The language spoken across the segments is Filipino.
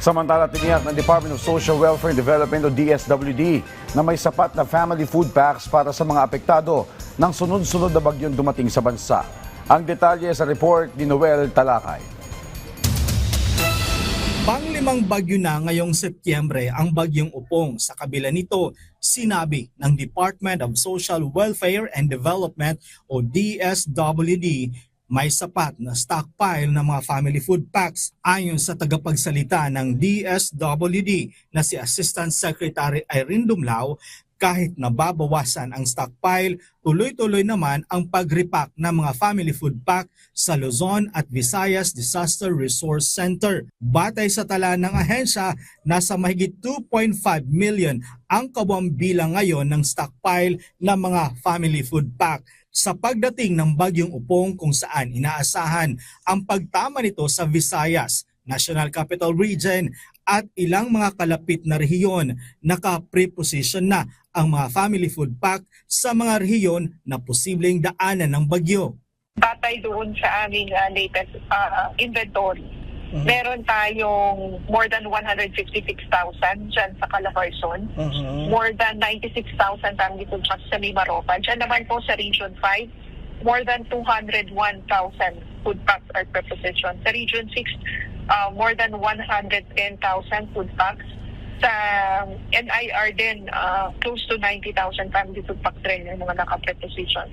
Samantala, tiniyak ng Department of Social Welfare and Development o DSWD na may sapat na family food packs para sa mga apektado ng sunod-sunod na bagyong dumating sa bansa. Ang detalye sa report ni Noel Talakay. Panglimang bagyo na ngayong Setyembre ang bagyong upong. Sa kabila nito, sinabi ng Department of Social Welfare and Development o DSWD may sapat na stockpile ng mga family food packs ayon sa tagapagsalita ng DSWD na si Assistant Secretary Irene Dumlao kahit nababawasan ang stockpile, tuloy-tuloy naman ang pag-repack ng mga family food pack sa Luzon at Visayas Disaster Resource Center. Batay sa tala ng ahensya, nasa mahigit 2.5 million ang kawang bilang ngayon ng stockpile ng mga family food pack sa pagdating ng bagyong upong kung saan inaasahan ang pagtama nito sa Visayas, National Capital Region at ilang mga kalapit na rehiyon naka-preposition na ang mga family food pack sa mga rehiyon na posibleng daanan ng bagyo. batay doon sa aming uh, latest uh, inventory. Mhm. Meron tayong more than 156,000 dyan sa Calabarzon. More than 96,000 family food trucks sa Mimaropa. Dyan naman po sa Region 5, more than 201,000 food packs are prepositioned. Sa Region 6, uh, more than 110,000 food packs. Sa NIR din, uh, close to 90,000 family food packs rin yung mga naka-preposition.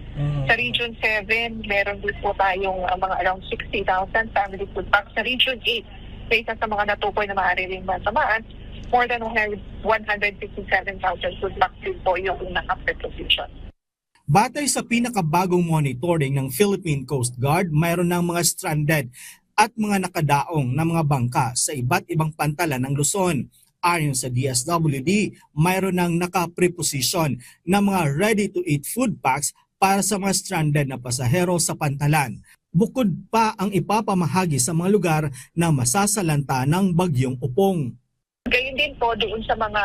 Sa Region 7, meron din po tayong uh, mga around 60,000 family food packs. Sa Region 8, based sa mga natukoy na maaari rin masamaan, more than 100 157,000 food packs din po yung naka-preposition. Batay sa pinakabagong monitoring ng Philippine Coast Guard, mayroon ng mga stranded at mga nakadaong na mga bangka sa iba't ibang pantalan ng Luzon. Ayon sa DSWD, mayroon ng naka-preposition na mga ready-to-eat food packs para sa mga stranded na pasahero sa pantalan. Bukod pa ang ipapamahagi sa mga lugar na masasalanta ng bagyong upong. Gayun din po doon sa mga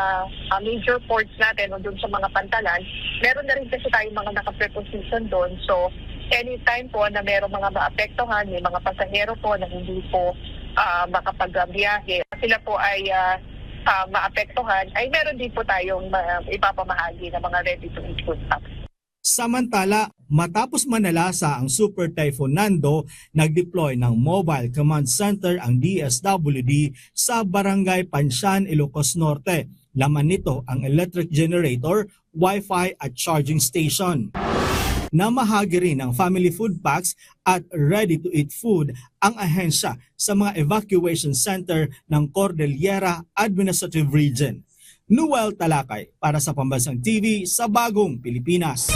uh, major ports natin o doon sa mga pantalan, meron na rin kasi tayong mga naka-preposition doon. So, anytime po na meron mga maapektuhan, may mga pasahero po na hindi po uh, makapagbiyahe, sila po ay uh, uh, maapektuhan, ay meron din po tayong uh, ipapamahagi ng mga ready-to-eat food packs. Samantala, matapos manalasa ang Super Typhoon Nando, nag-deploy ng Mobile Command Center ang DSWD sa Barangay Pansyan, Ilocos Norte. Laman nito ang electric generator, Wi-Fi at charging station. Namahagi rin ng family food packs at ready-to-eat food ang ahensya sa mga evacuation center ng Cordillera Administrative Region. Noel Talakay para sa Pambansang TV sa Bagong Pilipinas.